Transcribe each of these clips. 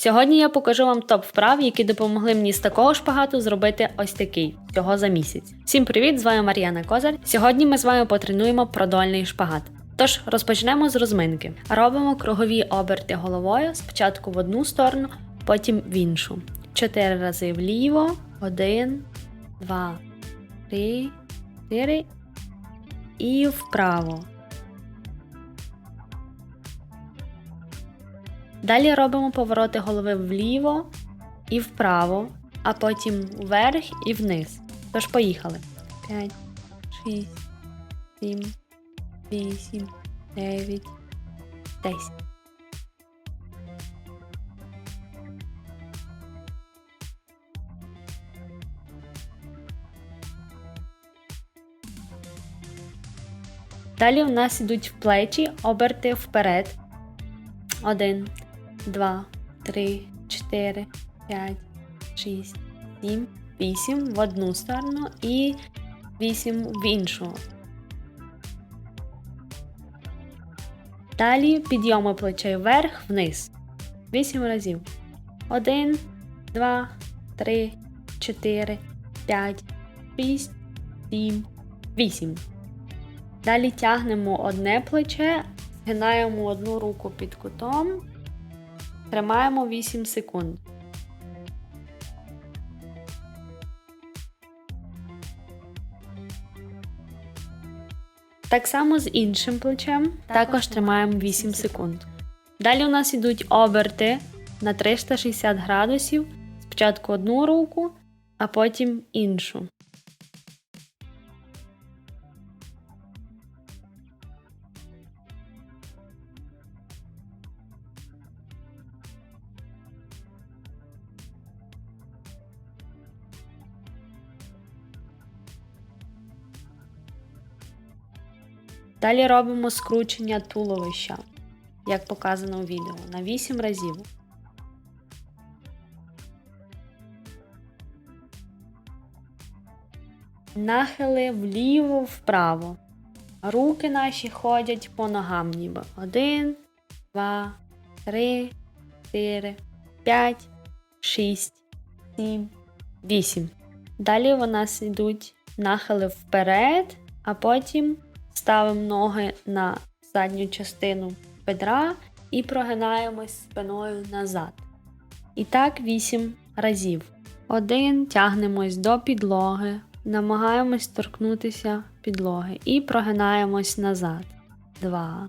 Сьогодні я покажу вам топ вправ, які допомогли мені з такого шпагату зробити ось такий всього за місяць. Всім привіт! З вами Мар'яна Козар. Сьогодні ми з вами потренуємо продольний шпагат. Тож розпочнемо з розминки. Робимо кругові оберти головою спочатку в одну сторону, потім в іншу. Чотири рази вліво, один, два, три, чотири і вправо. Далі робимо повороти голови вліво і вправо, а потім вверх і вниз. Тож поїхали. 5, 6, 7, 8, 9, 10. Далі у нас йдуть в плечі оберти вперед. Один, два, три, чотири, п'ять, шість, сім, вісім в одну сторону і вісім в іншу. Далі підйоми плечей вверх, вниз. Вісім разів. Один, два, три, чотири, п'ять, шість, сім, вісім. Далі тягнемо одне плече, згинаємо одну руку під кутом, тримаємо 8 секунд. Так само з іншим плечем також тримаємо 8 секунд. Далі у нас йдуть оберти на 360 градусів. Спочатку одну руку, а потім іншу. Далі робимо скручення туловища, як показано у відео, на 8 разів. Нахили вліво-вправо. Руки наші ходять по ногам ніби. Один, два, три, чотири, п'ять, шість, сім, вісім. Далі у нас йдуть нахили вперед, а потім ставимо ноги на задню частину бедра і прогинаємось спиною назад. І так 8 разів. Один тягнемось до підлоги, намагаємось торкнутися підлоги і прогинаємось назад. Два.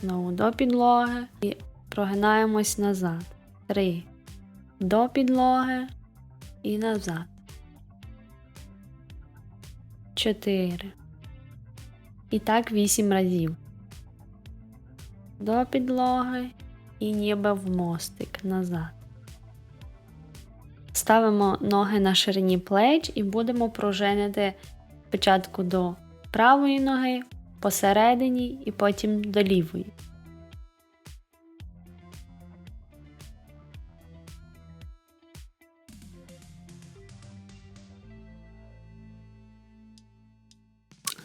Знову до підлоги і прогинаємось назад. Три. До підлоги і назад. Чотири. І так 8 разів. До підлоги і ніби в мостик назад. Ставимо ноги на ширині плеч і будемо пружинити спочатку до правої ноги, посередині і потім до лівої.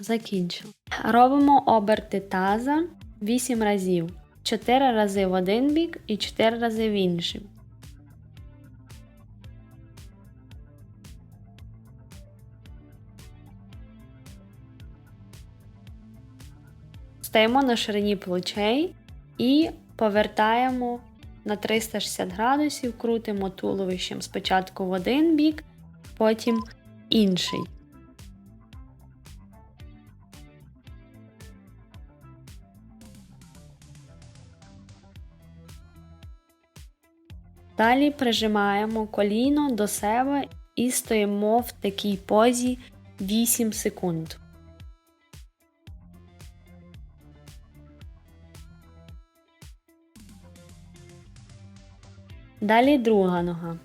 Закінчили. Робимо оберти таза 8 разів. 4 рази в один бік і 4 рази в інший. Стаємо на ширині плечей і повертаємо на 360 градусів, крутимо туловищем спочатку в один бік, потім інший. Далі прижимаємо коліно до себе і стоїмо в такій позі 8 секунд. Далі друга нога.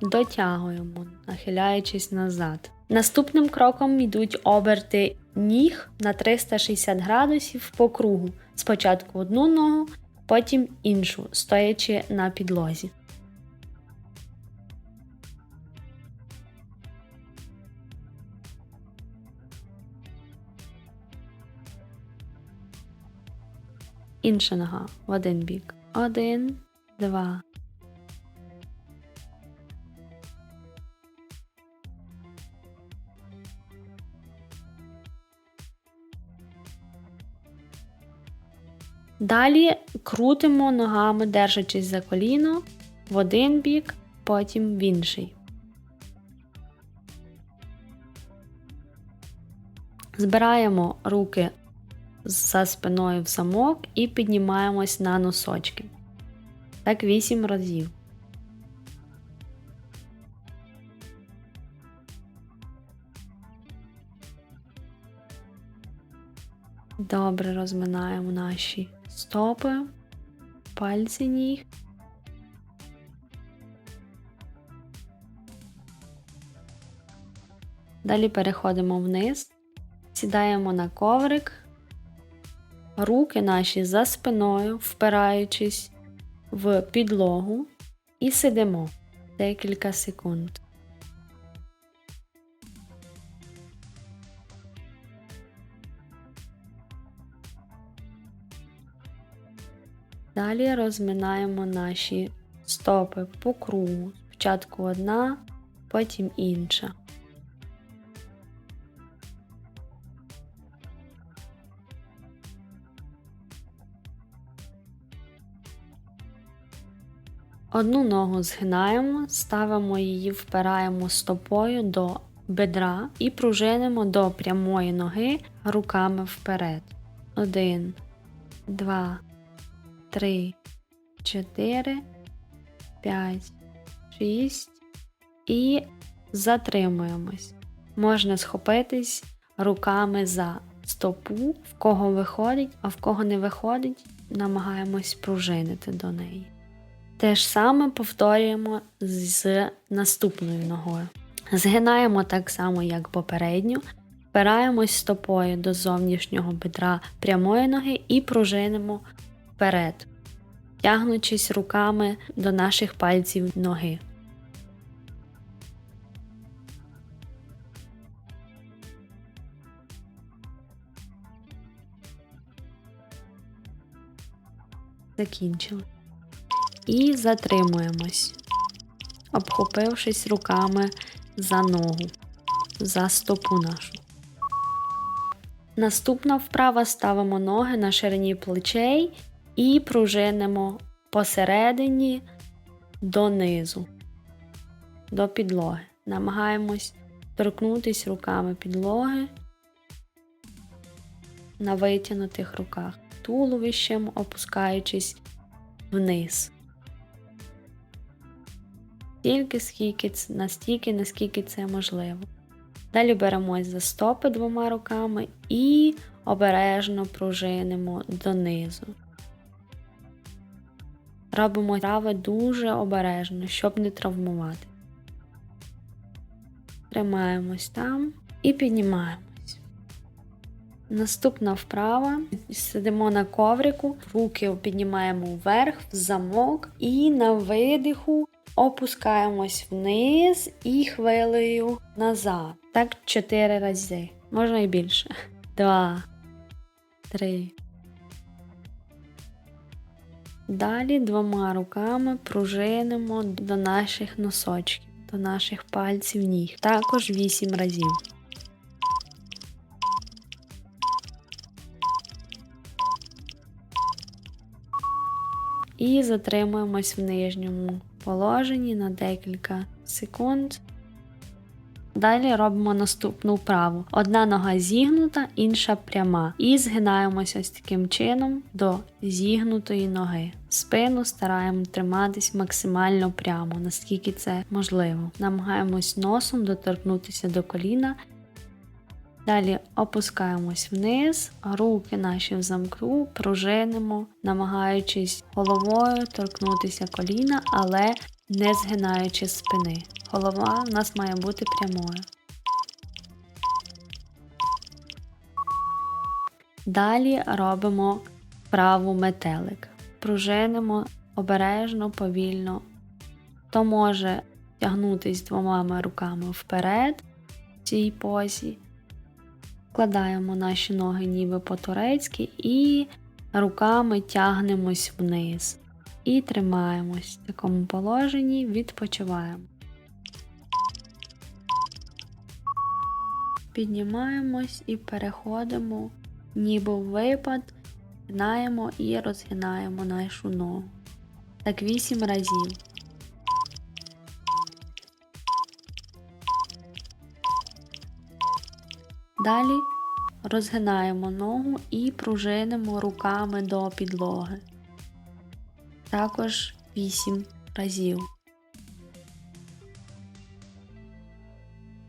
Дотягуємо, нахиляючись назад. Наступним кроком йдуть оберти ніг на 360 градусів по кругу. Спочатку одну ногу, потім іншу, стоячи на підлозі. Інша нога в один бік. Один, два, Далі крутимо ногами, держачись за коліно в один бік, потім в інший. Збираємо руки за спиною в замок і піднімаємось на носочки. Так 8 разів. Добре розминаємо наші стопи, пальці ніг. Далі переходимо вниз, сідаємо на коврик, руки наші за спиною, впираючись в підлогу, і сидимо декілька секунд. Далі розминаємо наші стопи по кругу. Спочатку одна, потім інша. Одну ногу згинаємо, ставимо її, впираємо стопою до бедра і пружинимо до прямої ноги руками вперед. Один, два, три, чотири, п'ять, шість і затримуємось. Можна схопитись руками за стопу, в кого виходить, а в кого не виходить, намагаємось пружинити до неї. Те ж саме повторюємо з наступною ногою. Згинаємо так само, як попередню, впираємось стопою до зовнішнього бедра прямої ноги і пружинимо вперед, тягнучись руками до наших пальців ноги. Закінчили. І затримуємось, обхопившись руками за ногу, за стопу нашу. Наступна вправа ставимо ноги на ширині плечей і пружинимо посередині донизу, до підлоги. Намагаємось торкнутися руками підлоги на витягнутих руках, туловищем опускаючись вниз. Тільки скільки, настільки, наскільки це можливо. Далі беремось за стопи двома руками і обережно пружинимо донизу. Робимо трави дуже обережно, щоб не травмувати. Тримаємось там і піднімаємось. Наступна вправа. Сидимо на коврику, руки піднімаємо вверх, в замок, і на видиху опускаємось вниз і хвилею назад. Так, чотири рази. Можна і більше. Два, три. Далі двома руками пружинимо до наших носочків, до наших пальців ніг. Також вісім разів. І затримуємось в нижньому положенні на декілька секунд. Далі робимо наступну вправу. Одна нога зігнута, інша пряма. І згинаємося ось таким чином до зігнутої ноги. Спину стараємо триматись максимально прямо, наскільки це можливо. Намагаємось носом доторкнутися до коліна. Далі опускаємось вниз, руки наші в замку, пружинимо, намагаючись головою торкнутися коліна, але не згинаючи спини. Голова у нас має бути прямою. Далі робимо праву метелик. Пружинимо обережно, повільно. То може тягнутися двома руками вперед в цій позі. Вкладаємо наші ноги ніби по-турецьки і руками тягнемось вниз і тримаємось в такому положенні, відпочиваємо. Піднімаємось і переходимо, ніби в випад, гнаємо і розгинаємо нашу ногу. Так 8 разів. Далі розгинаємо ногу і пружинимо руками до підлоги. Також 8 разів.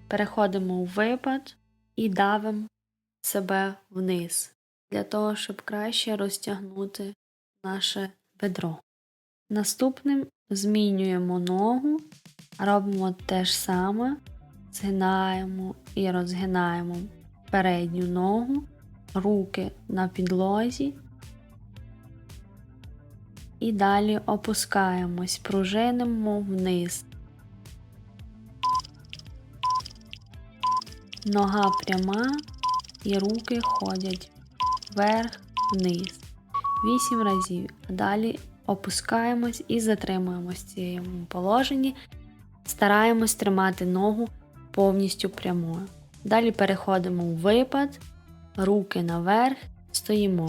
Переходимо у випад і давимо себе вниз для того, щоб краще розтягнути наше бедро. Наступним змінюємо ногу, робимо те ж саме, згинаємо і розгинаємо передню ногу, руки на підлозі. І далі опускаємось, пружинимо вниз. Нога пряма і руки ходять вверх-вниз. 8 разів. Далі опускаємось і затримуємось в цьому положенні. Стараємось тримати ногу повністю прямою. Далі переходимо у випад, руки наверх, стоїмо.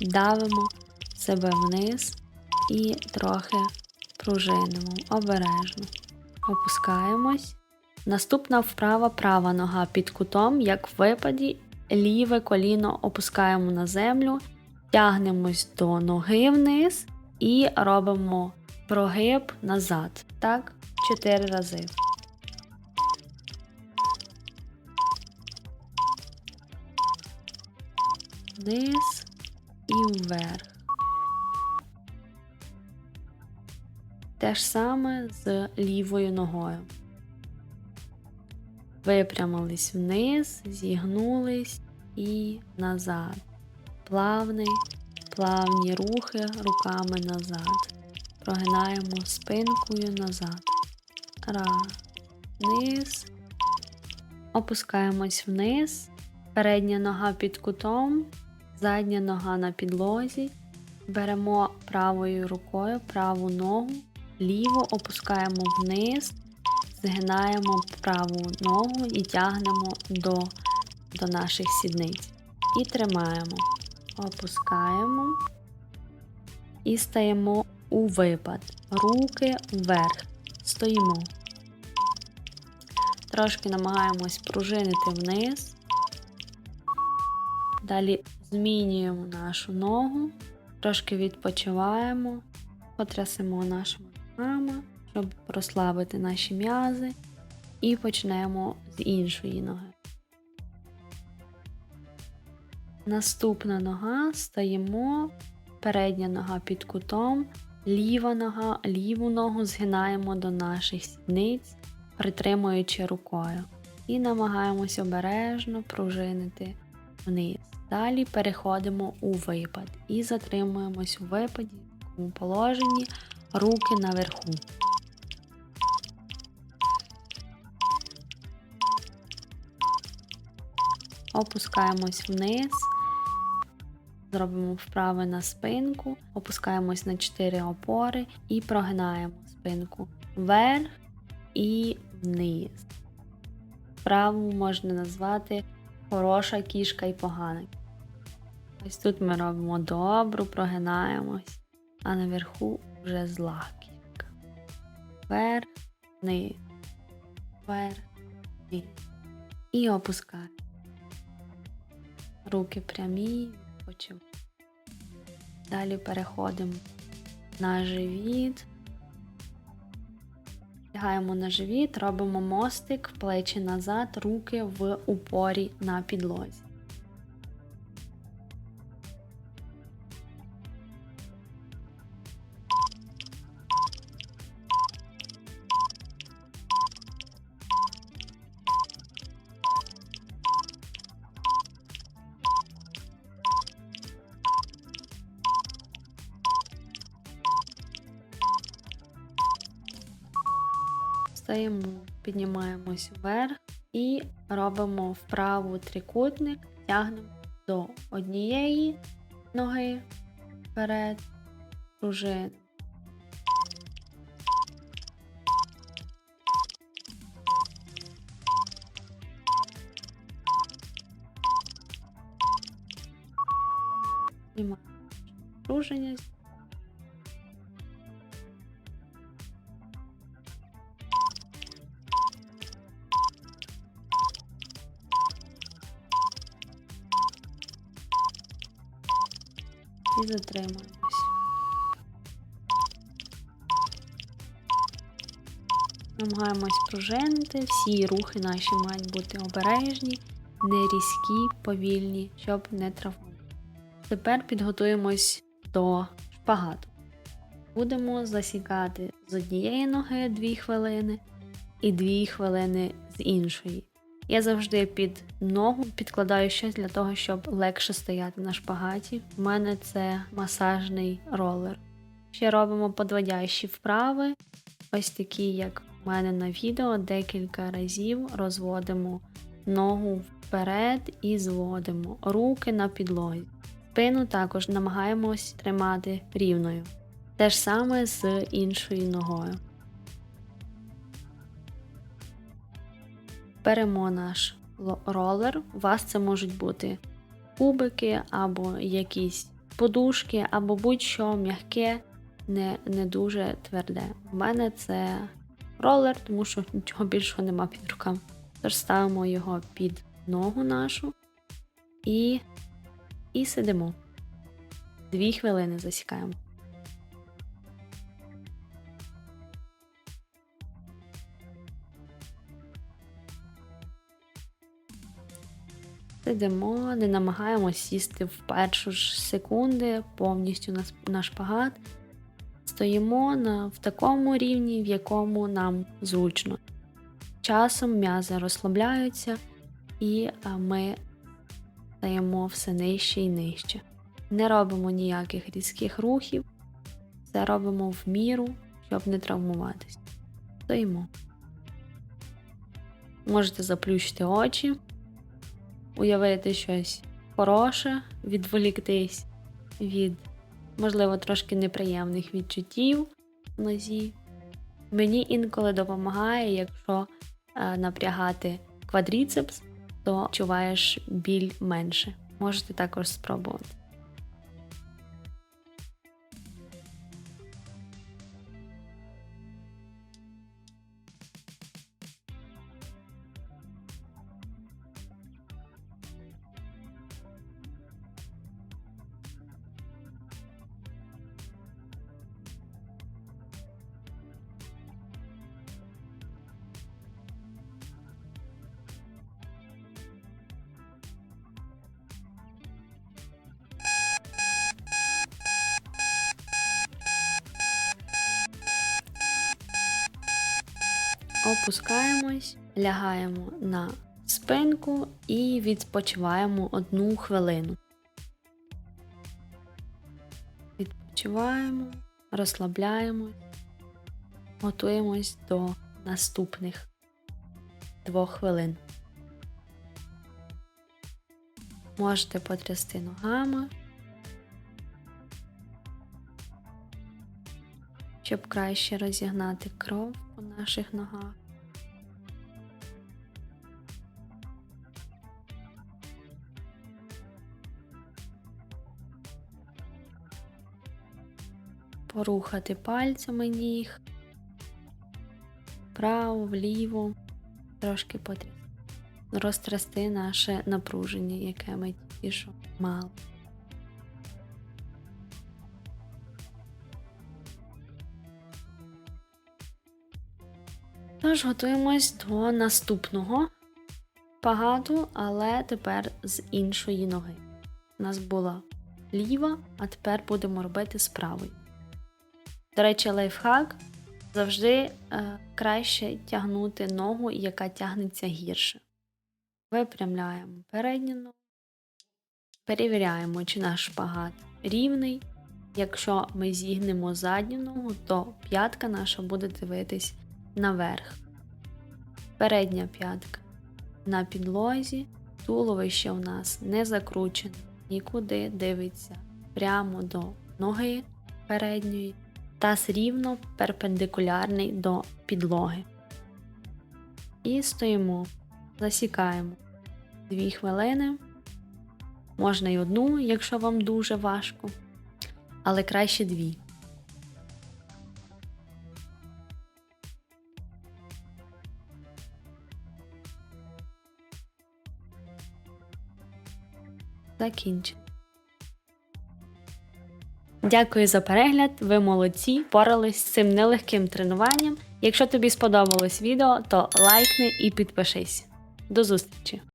Давимо себе вниз і трохи пружинимо обережно. Опускаємось. Наступна вправа права нога під кутом, як в випаді, ліве коліно опускаємо на землю, тягнемось до ноги вниз і робимо прогиб назад. Так, 4 рази. Вниз і вверх. Те ж саме з лівою ногою. Випрямились вниз, зігнулись і назад. Плавний, плавні рухи руками назад. Прогинаємо спинкою назад. Раз. Вниз. Опускаємось вниз. Передня нога під кутом, задня нога на підлозі. Беремо правою рукою праву ногу, ліву опускаємо вниз, згинаємо праву ногу і тягнемо до, до наших сідниць. І тримаємо. Опускаємо і стаємо у випад. Руки вверх. Стоїмо. Трошки намагаємось пружинити вниз. Далі змінюємо нашу ногу, трошки відпочиваємо, потрясемо нашими ногами, щоб розслабити наші м'язи, і почнемо з іншої ноги. Наступна нога стаємо, передня нога під кутом, ліва нога, ліву ногу згинаємо до наших сідниць, притримуючи рукою. І намагаємось обережно пружинити вниз. Далі переходимо у випад і затримуємось у випаді такому положенні руки наверху. Опускаємось вниз, зробимо вправи на спинку, опускаємось на 4 опори і прогинаємо спинку вверх і вниз. Вправу можна назвати хороша кішка і погана. Ось тут ми робимо добру, прогинаємось, а наверху вже зла кішка. Вверх, вниз, вверх, вниз. І опускаємо. Руки прямі, відпочиваємо. Далі переходимо на живіт. Лягаємо на живіт, робимо мостик, плечі назад, руки в упорі на підлозі. Стаємо, піднімаємось вверх і робимо вправу трикутник, тягнемо до однієї ноги вперед, пружин. Знімаємо пруження. І затримуємось. Намагаємось пружинити, всі рухи наші мають бути обережні, не різкі, повільні, щоб не травмувати. Тепер підготуємось до шпагату. Будемо засікати з однієї ноги 2 хвилини і 2 хвилини з іншої. Я завжди під ногу підкладаю щось для того, щоб легше стояти на шпагаті. У мене це масажний ролер. Ще робимо подводящі вправи, ось такі, як у мене на відео, декілька разів розводимо ногу вперед і зводимо руки на підлозі. Спину також намагаємось тримати рівною. Те ж саме з іншою ногою. Беремо наш ролер. У вас це можуть бути кубики або якісь подушки, або будь-що м'яке, не, не дуже тверде. У мене це ролер, тому що нічого більшого нема під руками. Тож ставимо його під ногу нашу і, і сидимо. Дві хвилини засікаємо. Сидимо, не намагаємось сісти в першу ж секунди повністю на, на шпагат. Стоїмо на, в такому рівні, в якому нам зручно. Часом м'язи розслабляються, і ми стаємо все нижче і нижче. Не робимо ніяких різких рухів, це робимо в міру, щоб не травмуватись. Стоїмо. Можете заплющити очі, уявити щось хороше, відволіктись від, можливо, трошки неприємних відчуттів в нозі. Мені інколи допомагає, якщо е, напрягати квадріцепс, то відчуваєш біль менше. Можете також спробувати. Опускаємось, лягаємо на спинку і відпочиваємо одну хвилину. Відпочиваємо, розслабляємось, готуємось до наступних двох хвилин. Можете потрясти ногами, щоб краще розігнати кров наших ногах. Порухати пальцями ніг, вправо, вліво, трошки потрясти. Розтрясти наше напруження, яке ми тільки що мали. Тож готуємось до наступного пагату, але тепер з іншої ноги. У нас була ліва, а тепер будемо робити з правої. До речі, лайфхак завжди е, краще тягнути ногу, яка тягнеться гірше. Випрямляємо передню ногу, перевіряємо, чи наш шпагат рівний. Якщо ми зігнемо задню ногу, то п'ятка наша буде дивитись наверх. Передня п'ятка на підлозі, туловище у нас не закручене, нікуди дивиться прямо до ноги передньої, таз рівно перпендикулярний до підлоги. І стоїмо, засікаємо 2 хвилини. Можна й одну, якщо вам дуже важко, але краще дві. Закінчено. Дякую за перегляд. Ви молодці, порались з цим нелегким тренуванням. Якщо тобі сподобалось відео, то лайкни і підпишись. До зустрічі!